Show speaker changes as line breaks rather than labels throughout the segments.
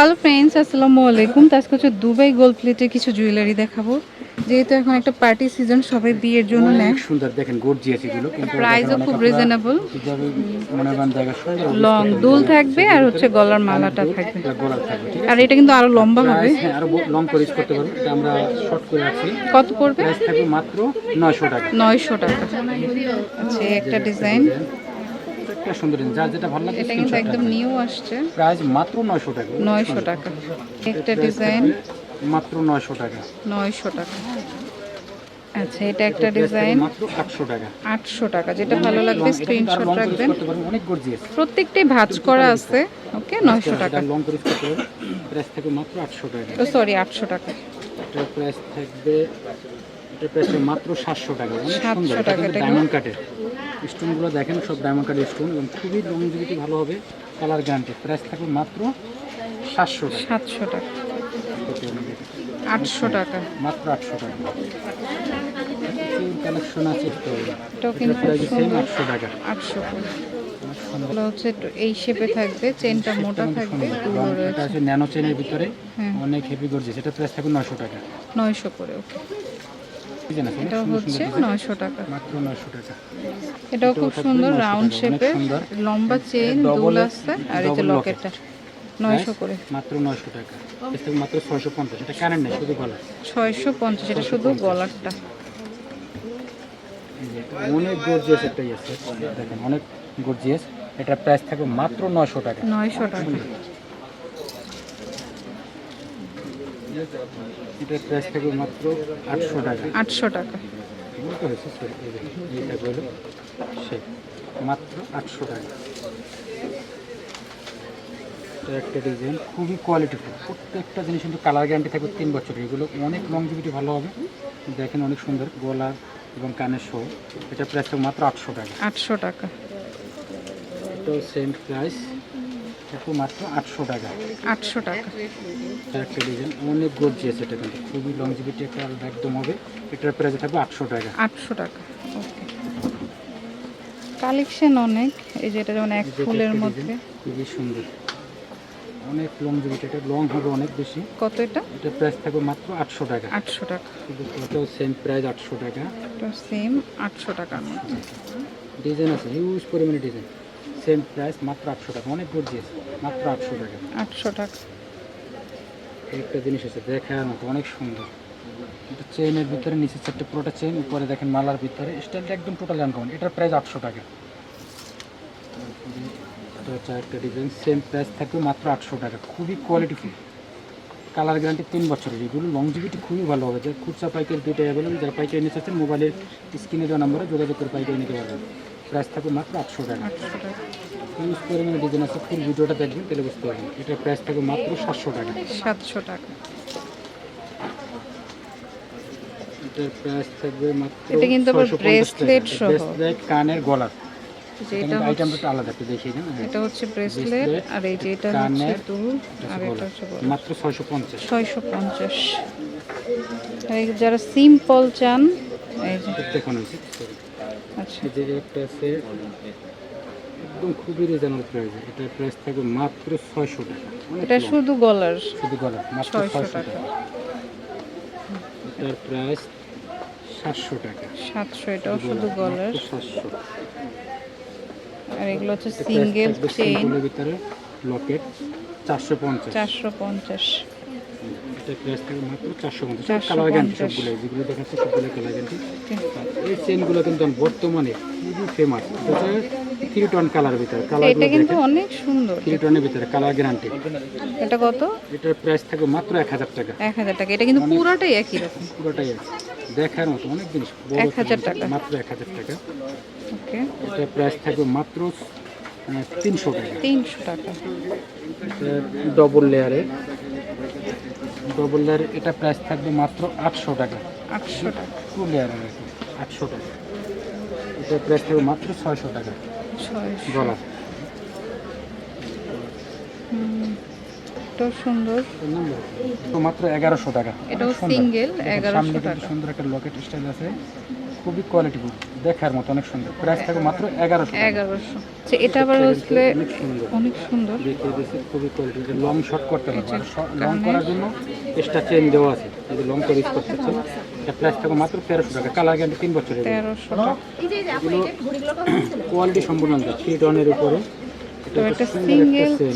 Hello friends আসসালামু আলাইকুম। তো আজকে হচ্ছে দুবাই গোল্ড প্লেটের কিছু জুয়েলারি দেখাবো। যেহেতু এখন একটা পার্টি সিজন সবাই বিয়ের জন্য নেয়।
সুন্দর দেখেন গর্জিয়াস এগুলো। কিন্তু
প্রাইসও খুব রিজনেবল লং দুল থাকবে আর হচ্ছে গলার মালাটা থাকবে।
গোলাপ থাকবে ঠিক
আর এটা কিন্তু আরও লম্বা হবে।
হ্যাঁ আরও লং করে use করতে পারব। এটা আমরা শর্ট করে রাখছি।
কত পড়বে?
থাকবে মাত্র নয়শো টাকা।
নয়শো টাকা। আচ্ছা একটা ডিজাইন
একটা সুন্দর। যার যেটা ভালো লাগে
এটা কিন্তু একদম নিউ আসছে।
প্রাইস মাত্র নয়শো টাকা।
নয়শো টাকা। একটা ডিজাইন।
মাত্র নয়শো টাকা।
নয়শো টাকা। আচ্ছা এটা একটা ডিজাইন।
মাত্র আটশো টাকা।
আটশো টাকা। যেটা ভালো লাগবে স্ক্রিনশট রাখবেন।
অনেক গর্জিয়াস
প্রত্যেকটাই ভাঁজ করা আছে। ওকে নয়শো টাকা।
লং করে করতে প্রাইস থাকবে মাত্র আটশো টাকা।
ও সরি আটশো টাকা।
এটার প্রাইস থাকবে এটার প্রাইস মাত্র সাতশো টাকা। অনেক
700 টাকা, এটা
ডায়মন্ড কাটের স্টোনগুলো দেখেন সব ডায়মন্ড কাটের স্টোন এবং খুবই লংজিভিটি ভালো হবে কালার গ্যারান্টি প্রাইস থাকবে মাত্র সাতশো
সাতশো টাকা। আটশো টাকা।
মাত্র আটশো টাকা। কালেকশন আছে একটু আটশো টাকা।
আটশো এগুলো হচ্ছে এই শেপে থাকবে চেনটা মোটা থাকবে
এটা আছে ন্যানো চেনের ভিতরে।
হ্যাঁ।
অনেক হেভি গর্জিয়াস এটা প্রাইস থাকবে নশো টাকা।
নয়শো করে ওকে এটাও হচ্ছে নয়শো টাকা।
মাত্র নয়শো টাকা।
এটাও খুব সুন্দর রাউন্ড শেপের লম্বা
double
দুল আছে আর এই যে লকেটটা নয়শো করে।
মাত্র নয়শো টাকা। মাত্র ছয়শো পঞ্চাশ। এটা কারেন্ট নেই শুধু গলা
ছয়শো পঞ্চাশ এটা শুধু গলারটা।
এটা অনেক গর্জিয়াস দেখেন অনেক গর্জিয়াস এটার প্রাইস থাকবে মাত্র নয়শো টাকা।
নয়শো টাকা।
এটার প্রাইস থাকবে মাত্র আটশো টাকা।
আটশো টাকা।
এইটা সেই মাত্র আটশো টাকা। একটা ডিজাইন খুবই কোয়ালিটিফুল প্রত্যেকটা জিনিস কিন্তু কালার গ্যারান্টি থাকবে তিন বছরের। এগুলো অনেক লংজিভিটি ভালো হবে। দেখেন অনেক সুন্দর গলার এবং কানের শো এটা প্রাইস মাত্র আটশো টাকা।
আটশো টাকা।
এটাও সেম প্রাইস এটা মাত্র আটশো টাকা।
আটশো টাকা।
একটা ডিজাইন অনেক গর্জিয়াস এটা কিন্তু। খুবই লংজিভিটি একটা একদম হবে। এটার প্রাইস থাকবে আটশো টাকা।
আটশো টাকা ওকে। কালেকশন অনেক এই যে এটা যেমন এক ফুলের মধ্যে।
খুবই সুন্দর। অনেক লংজিভিটি এটা লং হবে অনেক বেশি।
কত এটা?
এটার প্রাইস থাকবে মাত্র আটশো টাকা।
আটশো টাকা।
এটাও সেম প্রাইস আটশো টাকা।
এটা সেম আটশো টাকার মধ্যে।
ডিজাইন আছে হিউজ পরিমাণে ডিজাইন সেম প্রাইস মাত্র আটশো টাকা। অনেক গর্জিয়াস মাত্র আটশো টাকা।
আটশো টাকা।
একটা জিনিস আছে দেখার মতো অনেক সুন্দর। এটা চেইনের ভিতরে নিচে চারটে পুরোটা চেইন উপরে দেখেন মালার ভিতরে। স্টাইলটা একদম টোটাল আনকমন এটার প্রাইস আটশো টাকা। এটা হচ্ছে একটা ডিজাইন সেম প্রাইস থাকবে মাত্র আটশো টাকা। খুবই কোয়ালিটিফুল কালার গ্যারান্টি তিন বছরের। এগুলো লংজিভিটি খুবই ভালো হবে। যে খুচরা পাইকারি দুইটাই অ্যাভেলেবল যারা পাইকারি নিতে চাচ্ছেন মোবাইলের স্ক্রিনে দেওয়া নম্বরে যোগাযোগ করে পাইকারি নিতে পারবেন। প্রাইস থাকবে মাত্র আটশো টাকা। ইউজ পরিমাণে ডিজাইন আছে ফুল ভিডিওটা দেখবেন তাহলে বুঝতে পারবেন। এটার প্রাইস থাকবে মাত্র সাতশো টাকা।
সাতশো টাকা।
এটার প্রাইস থাকবে মাত্র
এটা কিন্তু
650
সহ।
কানের গলার আইটেমটা আলাদা একটু দেখিয়ে দেন হ্যাঁ।
এটা হচ্ছে ব্রেসলেট আর এই যে এটা হচ্ছে
কানের,
দুল আর এটা হচ্ছে
মাত্র ছয়শো পঞ্চাশ।
ছয়শো পঞ্চাশ। আর এই যারা সিম্পল চান এই যে
দেখুন যে একটা আছে একদম খুবই রিজনেবল প্রাইস এটার প্রাইস থাকবে মাত্র ছয়শো টাকা।
এটা শুধু গলার।
শুধু গলা মাত্র
ছয়শো টাকা।
এটার প্রাইস সাতশো টাকা।
সাতশো এটাও শুধু গলার
সাতশো।
আর এগুলো হচ্ছে সিঙ্গেল চেইন
ভিতরে লকেট চারশো পঞ্চাশ।
চারশো পঞ্চাশ।
এটা প্রাইস থাকবে মাত্র চারশো পঞ্চাশ। কালার গ্যারান্টি সবগুলো যেগুলো দেখাচ্ছে সবগুলো কালার গ্যারান্টি এই চেনগুলো কিন্তু বর্তমানে খুবই ফেমাস এটা থ্রি টন কালার ভিতরে।
এটা কিন্তু অনেক সুন্দর।
থ্রি টনের ভিতরে কালার গ্যারান্টি
এটা কত?
এটার প্রাইস থাকবে মাত্র এক হাজার টাকা।
এক হাজার টাকা। এটা কিন্তু পুরাটাই একই রকম।
পুরোটাই দেখার মতো অনেক জিনিস। বড়
1000 টাকা।
মাত্র এক হাজার টাকা।
ওকে।
এটার প্রাইস থাকবে মাত্র তিনশো টাকা।
তিনশো টাকা।
ডবল লেয়ারের ডবল লেয়ার এটা প্রাইস থাকবে মাত্র আটশো টাকা।
আটশো টাকা।
টু লেয়ারের আটশো টাকা। এটার প্রাইস থাকবে মাত্র ছয়শো টাকা।
এটাও সুন্দর।
তো মাত্র এগারোশো টাকা।
এটাও। সিঙ্গেল এগারোশো টাকা।
সুন্দর একটা লকেট স্টাইল আছে। খুবই কোয়ালিটিফুল দেখার মতো অনেক সুন্দর। প্রাইস থাকবে মাত্র এগারোশো
এগারোশো। আচ্ছা এটা আবার হচ্ছে
অনেক সুন্দর। দেখিয়ে দিয়েছি খুবই কোয়ালিটি লং শর্ট করতে পারবে আর লং করার জন্য এক্সট্রা চেন দেওয়া আছে। যদি লং করে ইউজ করতে চান এটা প্রাইস থাকবে মাত্র তেরোশো টাকা। কালার গ্যারান্টি তিন বছরের
তেরোশো টাকা।
কোয়ালিটি সম্পূর্ণ থ্রি টনের উপরে। এটা একটা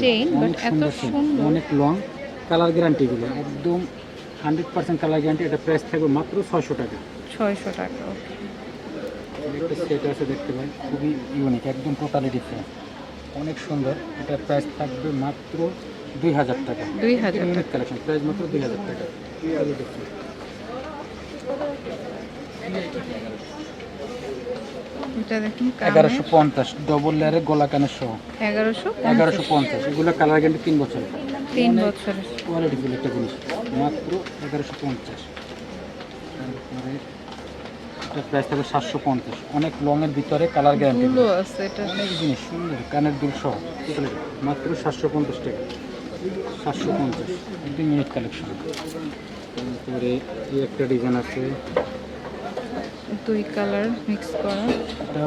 chain,
but
অনেক
এত
সুন্দর। অনেক লং কালার গ্যারান্টি গুলো একদম হান্ড্রেড পার্সেন্ট কালার গ্যারান্টি এটা প্রাইস থাকবে মাত্র ছয়শো টাকা।
ছয়শো টাকা
একটা সেট আছে দেখতে পাই খুবই ইউনিক একদম টোটালি ডিফারেন্ট অনেক সুন্দর এটা প্রাইস থাকবে মাত্র দুই হাজার টাকা।
দুই হাজার
ইউনিক কালেকশন প্রাইস মাত্র দুই হাজার টাকা। এগারোশো পঞ্চাশ ডবল লেয়ারের গলা কানের সহ।
এগারোশো
এগারোশো পঞ্চাশ এগুলো কালার গ্যারান্টি তিন বছর
তিন বছরের।
কোয়ালিটিফুল একটা জিনিস মাত্র এগারোশো পঞ্চাশ। তারপরে এটা প্রাইস থাকবে সাতশো পঞ্চাশ। অনেক লংয়ের ভিতরে কালার গ্যারান্টি
আছে এটা।
অনেক জিনিস সুন্দর কানের দুল সহ। মাত্র সাতশো পঞ্চাশ টাকা। সাতশো পঞ্চাশ একদম ইউনিক কালেকশন তারপরে এই একটা ডিজাইন আছে।
দুই কালার মিক্স করা।
এটা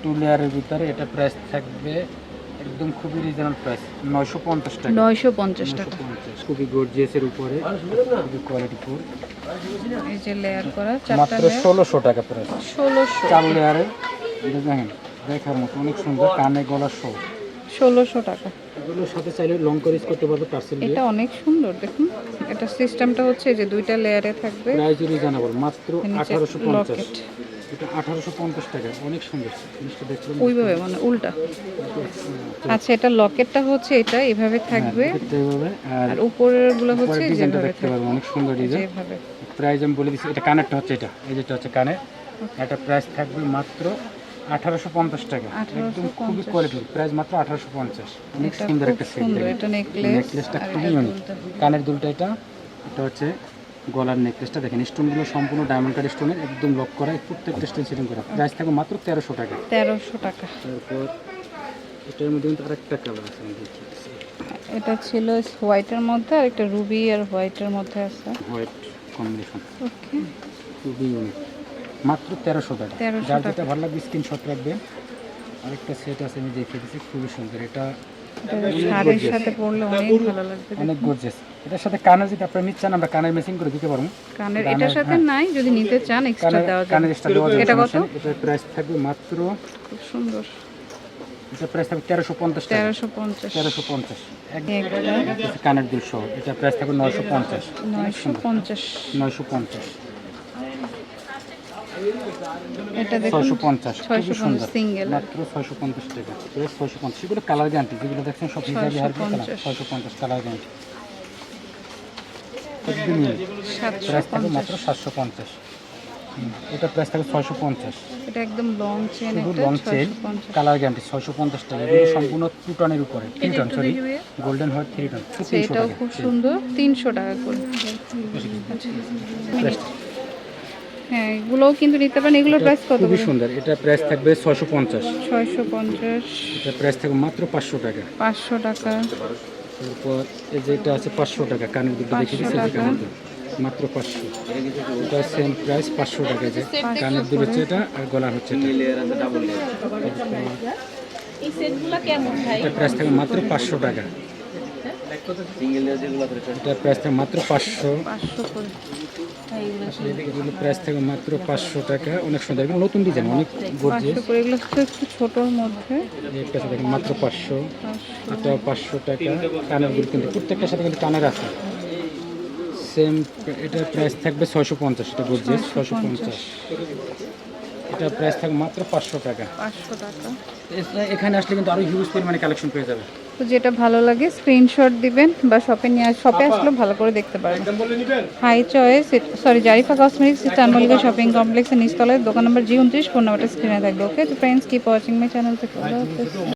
টু লেয়ারের ভিতরে এটা প্রাইস থাকবে একদম খুবই রিজনেবল প্রাইস নয়শো পঞ্চাশ টাকা।
নয়শো পঞ্চাশ টাকা।
950 খুবই গর্জিয়াসের উপরে খুবই কোয়ালিটি ফুল
এই যে লেয়ার করা চারটা
মাত্র
লেয়ার
ষোলোশো টাকা প্রাইস
ষোলোশো।
চার লেয়ারের এটা দেখেন দেখার মতো অনেক সুন্দর কানে গলা শো
ষোলোশো টাকা।
এগুলোর সাথে চাইলে লং করে করতে পারবে পার্সেল
এটা অনেক সুন্দর দেখুন। এটা সিস্টেমটা হচ্ছে যে দুইটা লেয়ারে থাকবে।
প্রাইস রিজনেবল মাত্র
নিচে
আঠারোশো পঞ্চাশ।
লকেট
এটা আঠারোশো পঞ্চাশ টাকা অনেক সুন্দর। জিনিসটা দেখলাম
ওইভাবে মানে উল্টা? আচ্ছা এটা লকেটটা হচ্ছে এটা এভাবে থাকবে?
আর
উপরেরগুলো হচ্ছে
ডিজাইনটা দেখতে
থাকবে
অনেক সুন্দর ডিজাইন প্রাইস আমি বলে দিচ্ছি এটা কানেরটা হচ্ছে এটা এই যেটা হচ্ছে কানে এটা প্রাইস থাকবে মাত্র আঠারোশো পঞ্চাশ টাকা।
1850
একদম খুবই কোয়ালিটি প্রাইস মাত্র আঠারোশো পঞ্চাশ। অনেক সুন্দর একটা সেট নেকলেসটা খুবই ইউনিক কানের দুলটা এটা এটা হচ্ছে গলার নেকলেসটা দেখেন স্টোনগুলো সম্পূর্ণ ডায়মন্ড কাট স্টোনের একদম লক করা প্রত্যেকটা স্টোন সেটিং করা। প্রাইস থাকবে মাত্র তেরোশো টাকা।
তেরোশো টাকা।
তারপর এটার মধ্যে কিন্তু আরেকটা কালার আছে
এটা ছিল হোয়াইটের মধ্যে আর একটা রুবি আর হোয়াইটের মধ্যে আছে।
White combination
okay.
Ruby unique মাত্র তেরোশো টাকা।
1300
যার
টাকা।
যেটা ভালো লাগবে স্ক্রিনশট রাখবে। আরেকটা সেট আছে আমি দেখিয়ে দিচ্ছি খুবই সুন্দর। এটা
শাড়ির সাথে পরলে অনেক ভালো লাগবে
অনেক গর্জেস এটার সাথে কানের যদি আপনারা নিচ্ছেন আমরা কানের মেশিন করে দিতে পারব।
কানের এটার সাথে নাই যদি নিতে চান এক্সট্রা দেওয়া যাবে।
কানের এক্সট্রা দেওয়া যাবে
এটা কত?
এটার প্রাইস থাকবে মাত্র
খুব সুন্দর।
এটা প্রাইস থাকবে তেরোশো পঞ্চাশ টাকা।
তেরোশো পঞ্চাশ।
তেরোশো পঞ্চাশ। কানের দুল সহ এটা প্রাইস থাকবে নয়শো পঞ্চাশ।
নয়শো পঞ্চাশ।
নয়শো পঞ্চাশ।
এটা দেখুন
ছয়শো পঞ্চাশ।
ছয়শো
খুবই সুন্দর।
পঞ্চাশ সিঙ্গেল।
মাত্র ছয়শো পঞ্চাশ টাকা। প্রাইস ছয়শো পঞ্চাশ। এগুলো কালার গ্যারান্টি যেগুলো দেখছেন সব হিসাবে কালার
650
ছয়শো পঞ্চাশ। কালার গ্যারান্টি প্রাইস
পঞ্চাশ
মাত্র সাতশো পঞ্চাশ। এটা প্রাইস ছয়শো পঞ্চাশ।
এটা একদম লং চেন
শুধু লং চেন কালার গ্যারান্টি ছয়শো পঞ্চাশ টাকা। এগুলো সম্পূর্ণ টু টনের উপরে three tone sorry golden white three tone
আচ্ছা, এটাও খুব সুন্দর তিনশো টাকা করে। আচ্ছা। হ্যাঁ এগুলোও কিন্তু নিতে পারেন। এগুলোর প্রাইস কত
খুবই সুন্দর। এটা প্রাইস থাকবে ছয়শো পঞ্চাশ।
ছয়শো পঞ্চাশ।
এটা প্রাইস থাকবে মাত্র পাঁচশো টাকা।
পাঁচশো টাকা।
তারপর এই যেটা আছে পাঁচশো টাকা কানের দুটো দেখে দিচ্ছি মাত্র পাঁচশো। এটা সেম প্রাইস পাঁচশো টাকা যে কানের দুল হচ্ছে এটা আর গলা হচ্ছে এটা।
এই সেটগুলো কেমন ভাই?
এটা প্রাইস থাকে মাত্র পাঁচশো টাকা। এটা প্রাইস থাকবে মাত্র পাঁচশো।
পাঁচশো
এগুলো প্রাইস থাকবে মাত্র পাঁচশো টাকা। অনেক সুন্দর। এগুলো নতুন ডিজাইন অনেক গর্জিয়াস।
পাঁচশো এগুলো হচ্ছে একটু ছোটোর মধ্যে।
একটা দেখেন মাত্র পাঁচশো। এটা পাঁচশো টাকা। কানেরগুলো কিন্তু প্রত্যেকটার সাথে কিন্তু কানের আছে। সেম এটার প্রাইস থাকবে ছয়শো পঞ্চাশ। এটা গর্জিয়াস ছয়শো পঞ্চাশ। এটা প্রাইস থাকবে মাত্র পাঁচশো টাকা।
পাঁচশো টাকা।
এখানে আসলে কিন্তু আরও হিউজ পরিমাণে কালেকশন পেয়ে যাবে।
তো যেটা ভালো লাগে স্ক্রিনশট দিবেন বা শপে নিয়ে শপে আসলে ভালো করে দেখতে পারবেন। High choice sorry Zarifa cosmetics eastern Mallika shopping কমপ্লেক্সের নিচতলায় দোকান নম্বর জি উনত্রিশ ফোন নাম্বারটা স্ক্রিনে থাকবে ওকে তো friends keep watching my channel থেকে